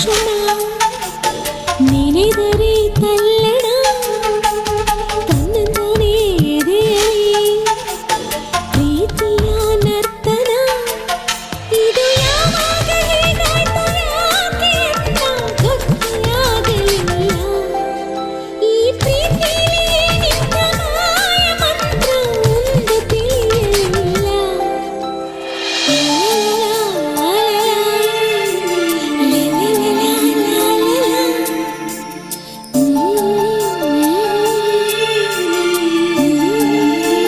నిమిషంలో